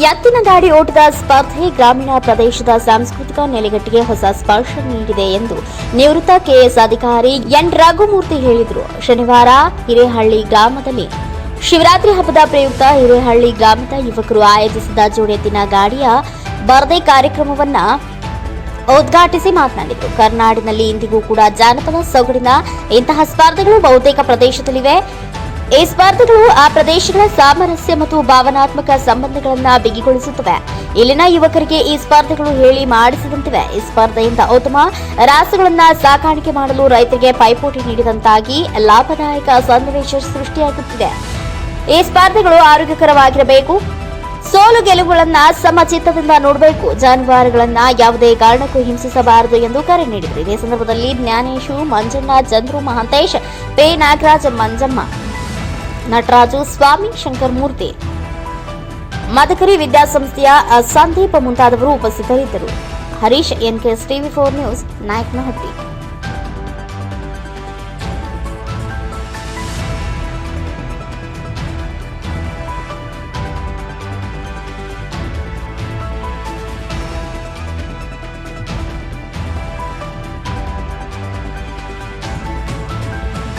ಎತ್ತಿನ ಗಾಡಿ ಓಟದ ಸ್ಪರ್ಧೆ ಗ್ರಾಮೀಣ ಪ್ರದೇಶದ ಸಾಂಸ್ಕೃತಿಕ ನೆಲೆಗಟ್ಟಿಗೆ ಹೊಸ ಸ್ಪರ್ಶ ನೀಡಿದೆ ಎಂದು ನಿವೃತ್ತ ಕೆಎಸ್ ಅಧಿಕಾರಿ ಎನ್ ರಘುಮೂರ್ತಿ ಹೇಳಿದರು. ಶನಿವಾರ ಹಿರೇಹಳ್ಳಿ ಗ್ರಾಮದಲ್ಲಿ ಶಿವರಾತ್ರಿ ಹಬ್ಬದ ಪ್ರಯುಕ್ತ ಹಿರೇಹಳ್ಳಿ ಗ್ರಾಮದ ಯುವಕರು ಆಯೋಜಿಸಿದ ಜೋಡೆತ್ತಿನ ಗಾಡಿಯ ಬರ್ದೆ ಕಾರ್ಯಕ್ರಮವನ್ನ ಉದ್ಘಾಟಿಸಿ ಮಾತನಾಡಿದರು. ಕರ್ನಾಡಿನಲ್ಲಿ ಇಂದಿಗೂ ಕೂಡ ಜಾನಪದ ಸೊಗಡಿನ ಇಂತಹ ಸ್ಪರ್ಧೆಗಳು ಬಹುತೇಕ ಪ್ರದೇಶದಲ್ಲಿವೆ. ಈ ಸ್ಪರ್ಧೆಗಳು ಆ ಪ್ರದೇಶಗಳ ಸಾಮರಸ್ಯ ಮತ್ತು ಭಾವನಾತ್ಮಕ ಸಂಬಂಧಗಳನ್ನ ಬಿಗಿಗೊಳಿಸುತ್ತವೆ. ಇಲ್ಲಿನ ಯುವಕರಿಗೆ ಈ ಸ್ಪರ್ಧೆಗಳು ಹೇಳಿ ಮಾಡಿಸಿದಂತಿವೆ. ಈ ಸ್ಪರ್ಧೆಯಿಂದ ಉತ್ತಮ ರಾಸುಗಳನ್ನ ಸಾಕಾಣಿಕೆ ಮಾಡಲು ರೈತರಿಗೆ ಪೈಪೋಟಿ ನೀಡಿದಂತಾಗಿ ಲಾಭದಾಯಕ ಸನ್ನಿವೇಶ ಸೃಷ್ಟಿಯಾಗುತ್ತಿದೆ. ಈ ಸ್ಪರ್ಧೆಗಳು ಆರೋಗ್ಯಕರವಾಗಿರಬೇಕು. ಸೋಲು ಗೆಲುವುಗಳನ್ನ ಸಮಚಿತ್ತದಿಂದ ನೋಡಬೇಕು. ಜಾನುವಾರುಗಳನ್ನ ಯಾವುದೇ ಕಾರಣಕ್ಕೂ ಹಿಂಸಿಸಬಾರದು ಎಂದು ಕರೆ ನೀಡಿದರು. ಇದೇ ಸಂದರ್ಭದಲ್ಲಿ ಜ್ಞಾನೇಶು ಮಂಜಣ್ಣ ಚಂದ್ರು ಮಹಾಂತೇಶ್, ಪೇ ನಾಗರಾಜ್, ಮಂಜಮ್ಮ ನಟರಾಜು ಸ್ವಾಮಿ ಶಂಕರಮೂರ್ತಿ ಮದಕರಿ ವಿದ್ಯಾಸಂಸ್ಥೆಯ ಸಂದೀಪ್ ಮುಂತಾದವರು ಉಪಸ್ಥಿತರಿದ್ದರು. Harish NKS TV four news Nayakanahatti.